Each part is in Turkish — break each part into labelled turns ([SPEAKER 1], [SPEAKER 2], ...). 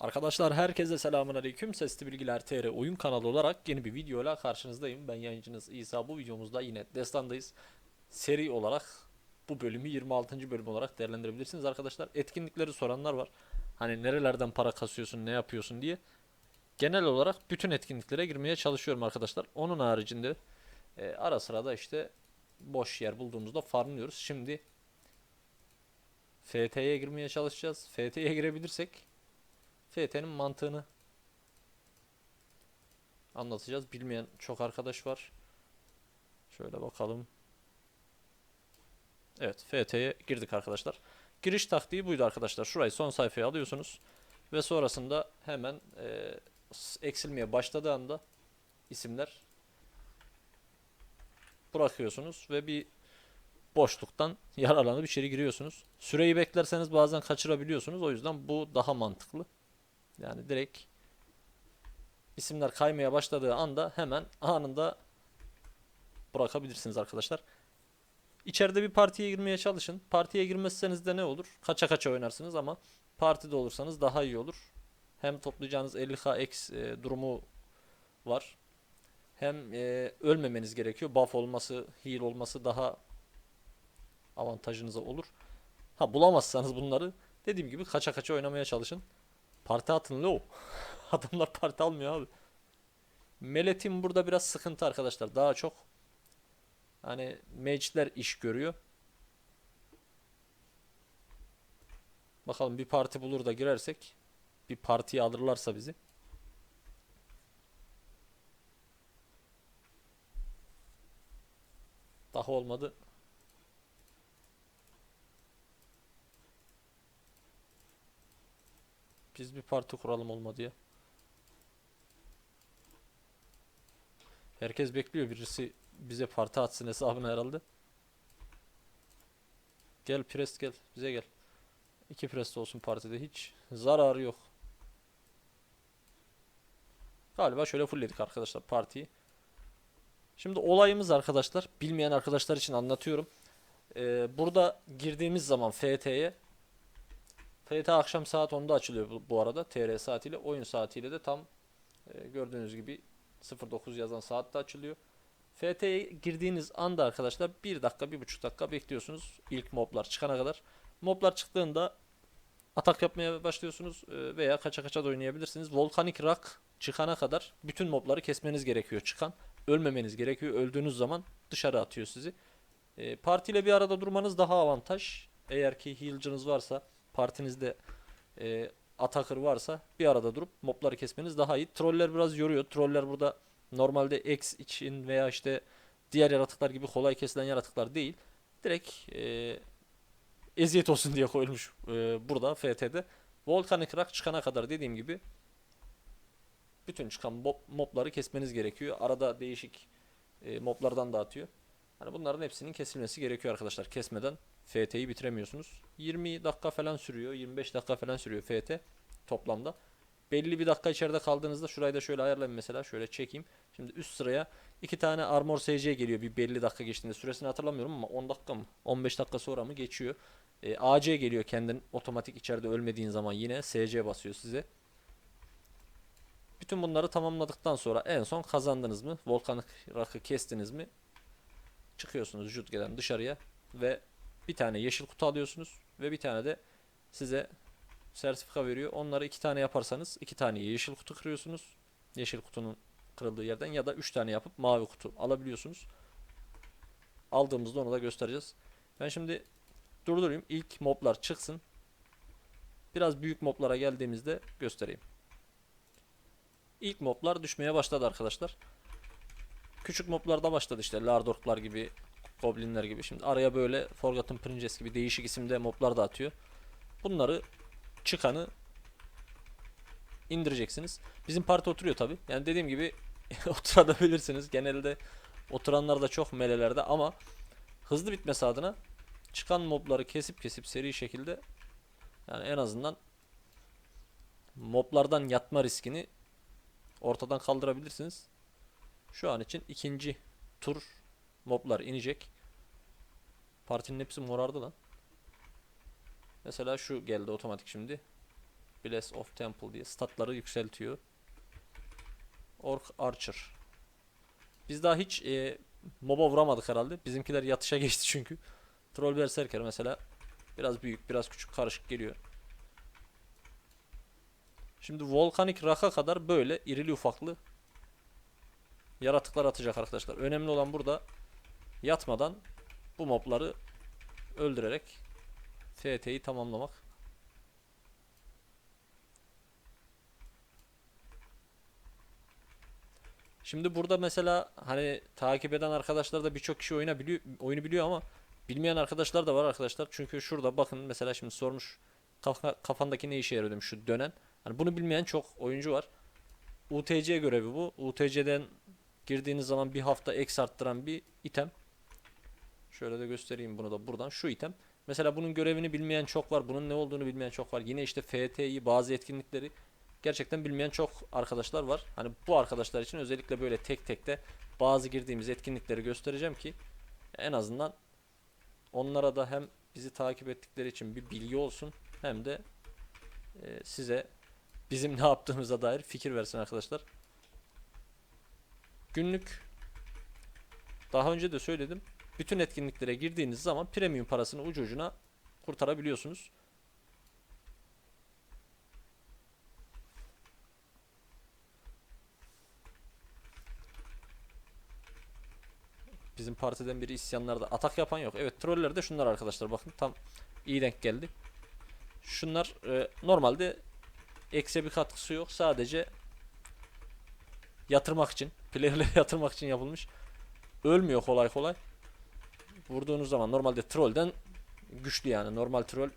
[SPEAKER 1] Arkadaşlar herkese selamun aleyküm. Sesli Bilgiler TR oyun kanalı olarak yeni bir videoyla karşınızdayım. Ben yayıncınız İsa. Bu videomuzda yine Destan'dayız. Seri olarak bu bölümü 26. bölüm olarak değerlendirebilirsiniz arkadaşlar. Etkinlikleri soranlar var. Hani nerelerden para kasıyorsun, ne yapıyorsun diye. Genel olarak bütün etkinliklere girmeye çalışıyorum arkadaşlar. Onun haricinde e, ara sıra da işte boş yer bulduğumuzda farmlıyoruz. Şimdi FT'ye girmeye çalışacağız. FT'ye girebilirsek FT'nin mantığını anlatacağız. Bilmeyen çok arkadaş var. Şöyle bakalım. Evet, FT'ye girdik arkadaşlar. Giriş taktiği buydu arkadaşlar. Şurayı son sayfaya alıyorsunuz ve sonrasında hemen e, eksilmeye başladığı anda isimler bırakıyorsunuz ve bir boşluktan yararlanıp içeri giriyorsunuz. Süreyi beklerseniz bazen kaçırabiliyorsunuz. O yüzden bu daha mantıklı. Yani direkt isimler kaymaya başladığı anda hemen anında bırakabilirsiniz arkadaşlar. İçeride bir partiye girmeye çalışın. Partiye girmezseniz de ne olur? Kaça kaça oynarsınız ama partide olursanız daha iyi olur. Hem toplayacağınız 50k x e, durumu var. Hem e, ölmemeniz gerekiyor. Buff olması, heal olması daha avantajınıza olur. Ha bulamazsanız bunları dediğim gibi kaça kaça oynamaya çalışın. Parti atın lo. Adamlar parti almıyor abi. Meletin burada biraz sıkıntı arkadaşlar. Daha çok hani mage'ler iş görüyor. Bakalım bir parti bulur da girersek bir partiye alırlarsa bizi. Daha olmadı. Biz bir parti kuralım olmadı ya. Herkes bekliyor birisi bize parti atsın hesabına herhalde. Gel Prest gel bize gel. İki Prest olsun partide hiç zararı yok. Galiba şöyle fullledik arkadaşlar partiyi. Şimdi olayımız arkadaşlar bilmeyen arkadaşlar için anlatıyorum. Ee, burada girdiğimiz zaman FT'ye FT akşam saat 10'da açılıyor bu, bu arada TR saatiyle oyun saatiyle de tam e, gördüğünüz gibi 09 yazan saatte açılıyor. FT'ye girdiğiniz anda arkadaşlar 1 dakika 1,5 dakika bekliyorsunuz ilk moblar çıkana kadar. Moblar çıktığında atak yapmaya başlıyorsunuz e, veya kaça kaça da oynayabilirsiniz. Volkanik Rock çıkana kadar bütün mobları kesmeniz gerekiyor çıkan. Ölmemeniz gerekiyor. Öldüğünüz zaman dışarı atıyor sizi. E, partiyle bir arada durmanız daha avantaj. Eğer ki heal'cınız varsa partinizde e, atakır varsa bir arada durup mobları kesmeniz daha iyi. Troller biraz yoruyor. Troller burada normalde X için veya işte diğer yaratıklar gibi kolay kesilen yaratıklar değil. Direkt e, eziyet olsun diye koyulmuş e, burada FT'de. Volcanic Rock çıkana kadar dediğim gibi bütün çıkan mob- mobları kesmeniz gerekiyor. Arada değişik e, moblardan da atıyor. Hani bunların hepsinin kesilmesi gerekiyor arkadaşlar. Kesmeden FT'yi bitiremiyorsunuz. 20 dakika falan sürüyor. 25 dakika falan sürüyor FT toplamda. Belli bir dakika içeride kaldığınızda şurayı da şöyle ayarlayayım mesela. Şöyle çekeyim. Şimdi üst sıraya iki tane Armor SC geliyor bir belli dakika geçtiğinde. Süresini hatırlamıyorum ama 10 dakika mı? 15 dakika sonra mı geçiyor. E, AC geliyor kendin otomatik içeride ölmediğin zaman yine SC basıyor size. Bütün bunları tamamladıktan sonra en son kazandınız mı? Volkanik rakı kestiniz mi? Çıkıyorsunuz Jutge'den dışarıya ve bir tane yeşil kutu alıyorsunuz ve bir tane de size sertifika veriyor. Onları iki tane yaparsanız iki tane yeşil kutu kırıyorsunuz. Yeşil kutunun kırıldığı yerden ya da üç tane yapıp mavi kutu alabiliyorsunuz. Aldığımızda onu da göstereceğiz. Ben şimdi durdurayım. İlk moblar çıksın. Biraz büyük moblara geldiğimizde göstereyim. İlk moblar düşmeye başladı arkadaşlar. Küçük moblarda başladı işte Lardorklar gibi, Goblinler gibi. Şimdi araya böyle Forgotten Princess gibi değişik isimde moblar da atıyor. Bunları çıkanı indireceksiniz. Bizim parti oturuyor tabi. Yani dediğim gibi oturabilirsiniz. Genelde oturanlar da çok melelerde ama hızlı bitmesi adına çıkan mobları kesip kesip seri şekilde yani en azından moblardan yatma riskini ortadan kaldırabilirsiniz. Şu an için ikinci tur moblar inecek. Partinin hepsi morardı lan. Mesela şu geldi otomatik şimdi. Bless of Temple diye statları yükseltiyor. Orc Archer. Biz daha hiç e, moba vuramadık herhalde. Bizimkiler yatışa geçti çünkü. Troll Berserker mesela biraz büyük, biraz küçük, karışık geliyor. Şimdi volkanik raka kadar böyle irili ufaklı yaratıklar atacak arkadaşlar. Önemli olan burada yatmadan bu mobları öldürerek FT'yi tamamlamak. Şimdi burada mesela hani takip eden arkadaşlar da birçok kişi oyuna biliyor, oyunu biliyor ama bilmeyen arkadaşlar da var arkadaşlar. Çünkü şurada bakın mesela şimdi sormuş kafa, kafandaki ne işe yarıyor demiş şu dönen. Hani bunu bilmeyen çok oyuncu var. UTC görevi bu. UTC'den girdiğiniz zaman bir hafta X arttıran bir item. Şöyle de göstereyim bunu da buradan. Şu item. Mesela bunun görevini bilmeyen çok var. Bunun ne olduğunu bilmeyen çok var. Yine işte FT'yi bazı etkinlikleri gerçekten bilmeyen çok arkadaşlar var. Hani bu arkadaşlar için özellikle böyle tek tek de bazı girdiğimiz etkinlikleri göstereceğim ki en azından onlara da hem bizi takip ettikleri için bir bilgi olsun hem de e, size bizim ne yaptığımıza dair fikir versin arkadaşlar. Günlük daha önce de söyledim. Bütün etkinliklere girdiğiniz zaman premium parasını ucu ucuna kurtarabiliyorsunuz. Bizim partiden biri isyanlarda atak yapan yok. Evet troller de şunlar arkadaşlar bakın tam iyi denk geldi. Şunlar e, normalde ekse bir katkısı yok. Sadece yatırmak için, player'leri yatırmak için yapılmış. Ölmüyor kolay kolay. Vurduğunuz zaman normalde trollden güçlü yani. Normal troll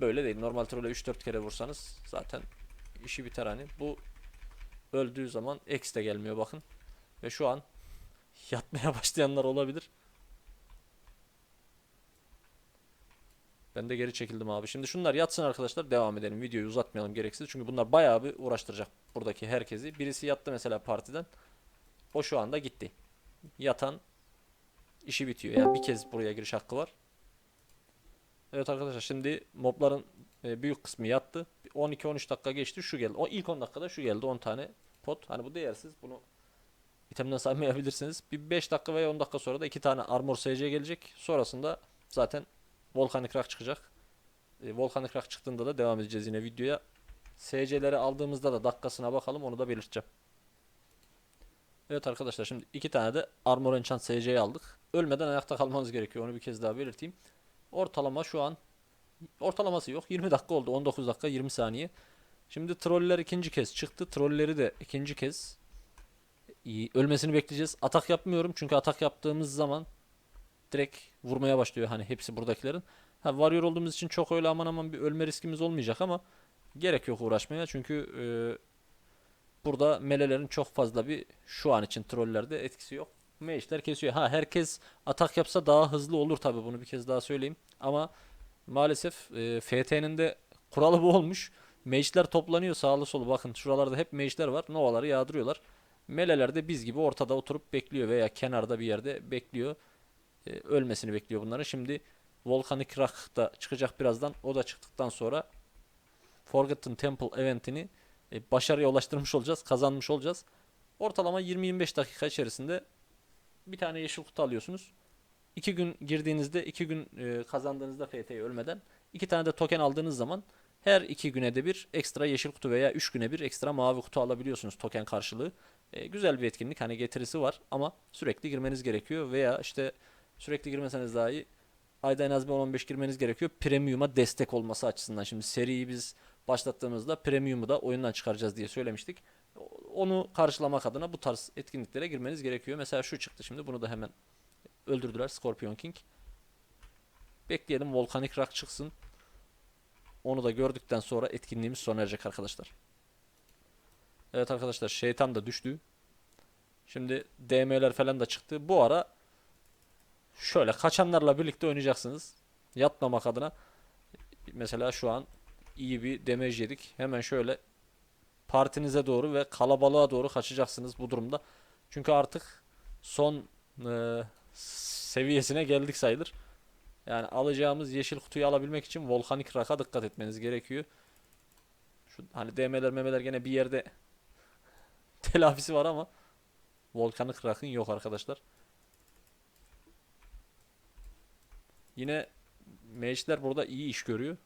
[SPEAKER 1] böyle değil. Normal trolle 3-4 kere vursanız zaten işi biter hani. Bu öldüğü zaman X de gelmiyor bakın. Ve şu an yatmaya başlayanlar olabilir. Ben de geri çekildim abi. Şimdi şunlar yatsın arkadaşlar. Devam edelim. Videoyu uzatmayalım gereksiz. Çünkü bunlar bayağı bir uğraştıracak buradaki herkesi. Birisi yattı mesela partiden. O şu anda gitti. Yatan işi bitiyor. Yani bir kez buraya giriş hakkı var. Evet arkadaşlar şimdi mobların e, büyük kısmı yattı. 12-13 dakika geçti şu geldi. O ilk 10 dakikada şu geldi 10 tane pot. Hani bu değersiz. Bunu itemden saymayabilirsiniz. Bir 5 dakika veya 10 dakika sonra da 2 tane armor SC gelecek. Sonrasında zaten volkanik rock çıkacak. E, volkanik rock çıktığında da devam edeceğiz yine videoya. SC'leri aldığımızda da dakikasına bakalım onu da belirteceğim. Evet arkadaşlar şimdi iki tane de Armor Enchant SC'yi aldık. Ölmeden ayakta kalmanız gerekiyor. Onu bir kez daha belirteyim. Ortalama şu an ortalaması yok. 20 dakika oldu. 19 dakika 20 saniye. Şimdi troller ikinci kez çıktı. Trolleri de ikinci kez ölmesini bekleyeceğiz. Atak yapmıyorum çünkü atak yaptığımız zaman direkt vurmaya başlıyor hani hepsi buradakilerin. Ha varıyor olduğumuz için çok öyle aman aman bir ölme riskimiz olmayacak ama gerek yok uğraşmaya çünkü e, burada melelerin çok fazla bir şu an için trollerde etkisi yok. Mage'ler kesiyor. Ha herkes atak yapsa daha hızlı olur tabi bunu bir kez daha söyleyeyim. Ama maalesef e, FT'nin de kuralı bu olmuş. Mage'ler toplanıyor sağlı solu. Bakın şuralarda hep mage'ler var. Novaları yağdırıyorlar. Meleler de biz gibi ortada oturup bekliyor veya kenarda bir yerde bekliyor. E, ölmesini bekliyor bunların. Şimdi Volcanic Rock da çıkacak birazdan. O da çıktıktan sonra Forgotten Temple eventini e, başarıya ulaştırmış olacağız. Kazanmış olacağız. Ortalama 20-25 dakika içerisinde bir tane yeşil kutu alıyorsunuz. 2 gün girdiğinizde 2 gün e, kazandığınızda FT'yi ölmeden 2 tane de token aldığınız zaman her 2 güne de bir ekstra yeşil kutu veya 3 güne bir ekstra mavi kutu alabiliyorsunuz token karşılığı. E, güzel bir etkinlik hani getirisi var ama sürekli girmeniz gerekiyor veya işte sürekli girmeseniz dahi ayda en az bir 10-15 girmeniz gerekiyor. Premium'a destek olması açısından. Şimdi seriyi biz başlattığımızda Premium'u da oyundan çıkaracağız diye söylemiştik. Onu karşılamak adına bu tarz etkinliklere girmeniz gerekiyor. Mesela şu çıktı şimdi. Bunu da hemen öldürdüler Scorpion King. Bekleyelim Volcanic Rock çıksın. Onu da gördükten sonra etkinliğimiz sona erecek arkadaşlar. Evet arkadaşlar şeytan da düştü. Şimdi DM'ler falan da çıktı. Bu ara şöyle kaçanlarla birlikte oynayacaksınız. Yatmamak adına. Mesela şu an iyi bir damage yedik. Hemen şöyle partinize doğru ve kalabalığa doğru kaçacaksınız bu durumda. Çünkü artık son e, seviyesine geldik sayılır. Yani alacağımız yeşil kutuyu alabilmek için volkanik raka dikkat etmeniz gerekiyor. Şu hani DM'ler memeler gene bir yerde telafisi var ama volkanik rakın yok arkadaşlar. Yine mage'ler burada iyi iş görüyor.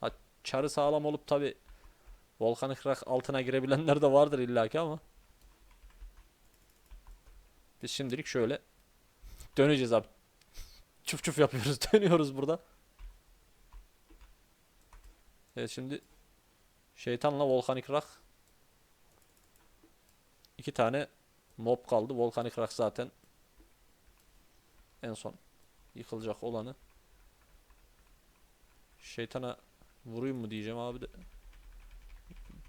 [SPEAKER 1] Ha, çarı sağlam olup tabi volkanik rak altına girebilenler de vardır illaki ama biz şimdilik şöyle döneceğiz abi. Çuf çuf yapıyoruz, dönüyoruz burada. Evet şimdi şeytanla volkanik rak iki tane mob kaldı. Volkanik rak zaten en son yıkılacak olanı. Şeytana vurayım mı diyeceğim abi de.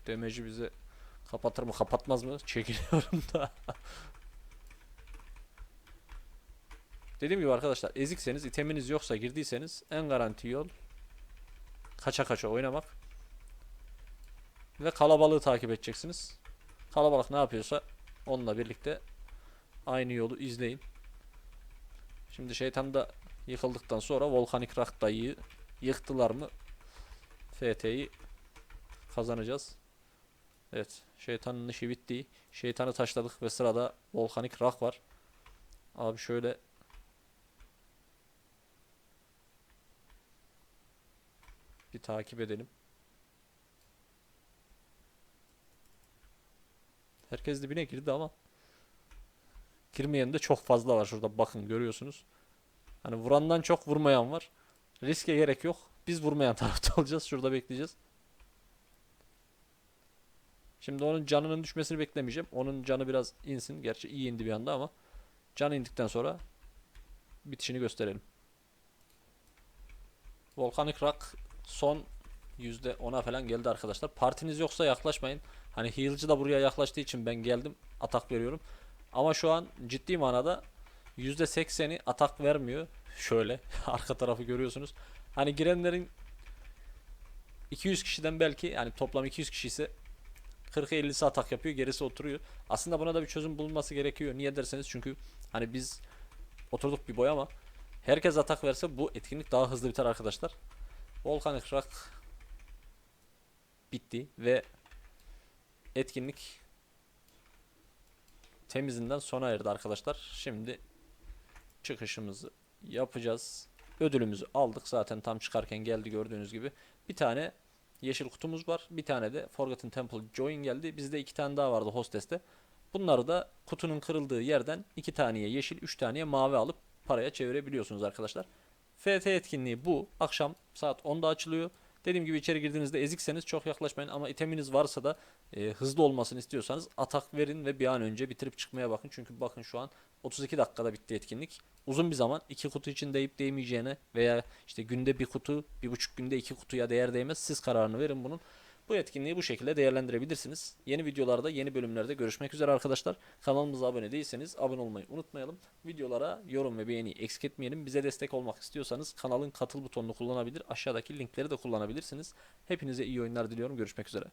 [SPEAKER 1] Demeci bize kapatır mı kapatmaz mı? Çekiliyorum da. Dediğim gibi arkadaşlar ezikseniz iteminiz yoksa girdiyseniz en garanti yol kaça kaça oynamak ve kalabalığı takip edeceksiniz. Kalabalık ne yapıyorsa onunla birlikte aynı yolu izleyin. Şimdi şeytan da yıkıldıktan sonra volkanik rak dayıyı yıktılar mı FT'yi kazanacağız. Evet şeytanın işi bitti. Şeytanı taşladık ve sırada volkanik rak var. Abi şöyle bir takip edelim. Herkes dibine girdi ama girmeyen de çok fazla var şurada bakın görüyorsunuz. Hani vurandan çok vurmayan var. Riske gerek yok. Biz vurmayan tarafta olacağız. Şurada bekleyeceğiz. Şimdi onun canının düşmesini beklemeyeceğim. Onun canı biraz insin. Gerçi iyi indi bir anda ama canı indikten sonra bitişini gösterelim. Volkanik Rock son %10'a falan geldi arkadaşlar. Partiniz yoksa yaklaşmayın. Hani heal'cı da buraya yaklaştığı için ben geldim. Atak veriyorum. Ama şu an ciddi manada %80'i atak vermiyor. Şöyle arka tarafı görüyorsunuz. Hani girenlerin 200 kişiden belki yani toplam 200 kişi ise 40'ı 50'si atak yapıyor gerisi oturuyor. Aslında buna da bir çözüm bulunması gerekiyor. Niye derseniz çünkü hani biz oturduk bir boy ama herkes atak verse bu etkinlik daha hızlı biter arkadaşlar. Volkanik Rock bitti ve etkinlik temizinden sona erdi arkadaşlar. Şimdi çıkışımızı yapacağız. Ödülümüzü aldık zaten tam çıkarken geldi gördüğünüz gibi. Bir tane yeşil kutumuz var. Bir tane de Forgotten Temple Join geldi. Bizde iki tane daha vardı hosteste. Bunları da kutunun kırıldığı yerden iki taneye yeşil, üç taneye mavi alıp paraya çevirebiliyorsunuz arkadaşlar. FT etkinliği bu. Akşam saat 10'da açılıyor. Dediğim gibi içeri girdiğinizde ezikseniz çok yaklaşmayın ama iteminiz varsa da e, hızlı olmasını istiyorsanız atak verin ve bir an önce bitirip çıkmaya bakın. Çünkü bakın şu an 32 dakikada bitti etkinlik. Uzun bir zaman iki kutu için deyip değmeyeceğine veya işte günde bir kutu, bir buçuk günde iki kutuya değer değmez. Siz kararını verin bunun. Bu etkinliği bu şekilde değerlendirebilirsiniz. Yeni videolarda, yeni bölümlerde görüşmek üzere arkadaşlar. Kanalımıza abone değilseniz abone olmayı unutmayalım. Videolara yorum ve beğeni eksik etmeyelim. Bize destek olmak istiyorsanız kanalın katıl butonunu kullanabilir. Aşağıdaki linkleri de kullanabilirsiniz. Hepinize iyi oyunlar diliyorum. Görüşmek üzere.